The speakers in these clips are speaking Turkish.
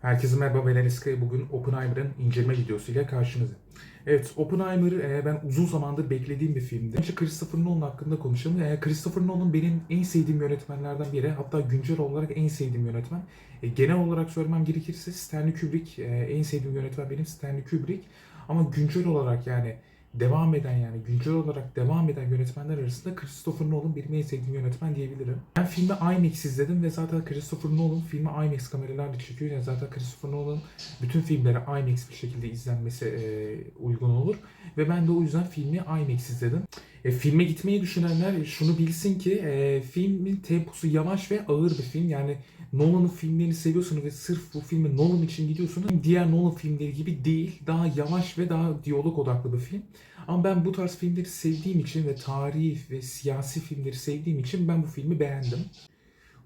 Herkese merhaba ben Enes Kaya. Bugün Oppenheimer'ın inceleme videosuyla karşınızda. Evet, Oppenheimer e, ben uzun zamandır beklediğim bir filmdi. Önce Christopher Nolan hakkında konuşalım. E, Christopher Nolan benim en sevdiğim yönetmenlerden biri. Hatta güncel olarak en sevdiğim yönetmen. E, genel olarak söylemem gerekirse Stanley Kubrick e, en sevdiğim yönetmen benim Stanley Kubrick. Ama güncel olarak yani devam eden yani güncel olarak devam eden yönetmenler arasında Christopher Nolan benim en sevdiğim yönetmen diyebilirim. Ben filmi IMAX izledim ve zaten Christopher Nolan filmi IMAX kameralarla çekiyor. Yani zaten Christopher Nolan bütün filmleri IMAX bir şekilde izlenmesi e, uygun olur. Ve ben de o yüzden filmi IMAX izledim. E, filme gitmeyi düşünenler şunu bilsin ki e, filmin temposu yavaş ve ağır bir film. Yani Nolan'ın filmlerini seviyorsunuz ve sırf bu filmi Nolan için gidiyorsunuz. Diğer Nolan filmleri gibi değil. Daha yavaş ve daha diyalog odaklı bir film. Ama ben bu tarz filmleri sevdiğim için ve tarihi ve siyasi filmleri sevdiğim için ben bu filmi beğendim.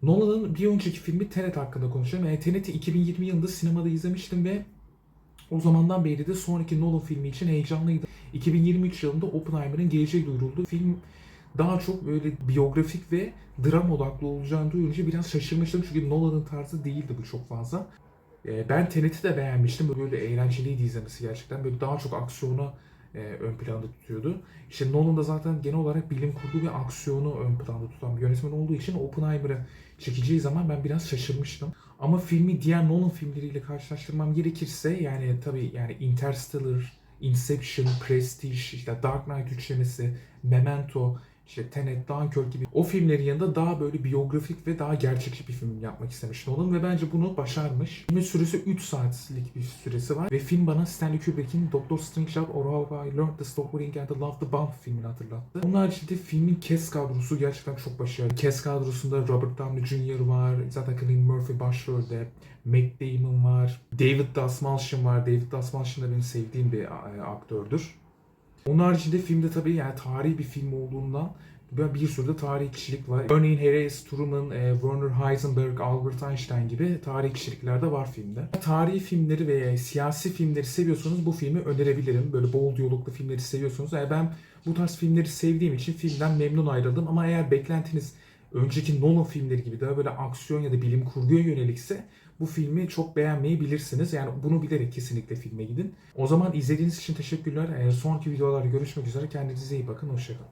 Nolan'ın bir önceki filmi Tenet hakkında konuşuyorum. Yani Tenet'i 2020 yılında sinemada izlemiştim ve o zamandan beri de sonraki Nolan filmi için heyecanlıydım. 2023 yılında Oppenheimer'ın geleceği duyuruldu. Film daha çok böyle biyografik ve dram odaklı olacağını duyunca biraz şaşırmıştım. Çünkü Nolan'ın tarzı değildi bu çok fazla. Ee, Ben Tenet'i de beğenmiştim. Böyle eğlenceliydi izlemesi gerçekten. Böyle daha çok aksiyona e, ön planda tutuyordu. İşte Nolan da zaten genel olarak bilim kurgu ve aksiyonu ön planda tutan bir yönetmen olduğu için Oppenheimer'ı çekeceği zaman ben biraz şaşırmıştım. Ama filmi diğer Nolan filmleriyle karşılaştırmam gerekirse yani tabii yani Interstellar, Inception, Prestige, işte Dark Knight üçlemesi, Memento, işte Tenet, Dunkirk gibi o filmlerin yanında daha böyle biyografik ve daha gerçekçi bir film yapmak istemiş Nolan ve bence bunu başarmış. Filmin süresi 3 saatlik bir süresi var ve film bana Stanley Kubrick'in Doctor Strangelove or How I Learned to Stop Worrying and to Love the Bomb filmini hatırlattı. Onun haricinde filmin cast kadrosu gerçekten çok başarılı. Cast kadrosunda Robert Downey Jr. var, zaten Cillian Murphy başrolde, Matt Damon var, David Dastmalchian var. David Dastmalchian da benim sevdiğim bir e, aktördür. Onun haricinde filmde tabii yani tarihi bir film olduğundan bir sürü de tarihi kişilik var. Örneğin Harry Truman, e, Werner Heisenberg, Albert Einstein gibi tarihi kişilikler de var filmde. Tarihi filmleri ve siyasi filmleri seviyorsanız bu filmi önerebilirim. Böyle bol diyaloglu filmleri seviyorsanız. Yani ben bu tarz filmleri sevdiğim için filmden memnun ayrıldım. Ama eğer beklentiniz önceki Nolan filmleri gibi daha böyle aksiyon ya da bilim kurguya yönelikse bu filmi çok beğenmeyebilirsiniz. Yani bunu bilerek kesinlikle filme gidin. O zaman izlediğiniz için teşekkürler. Sonraki videolarda görüşmek üzere. Kendinize iyi bakın. Hoşçakalın.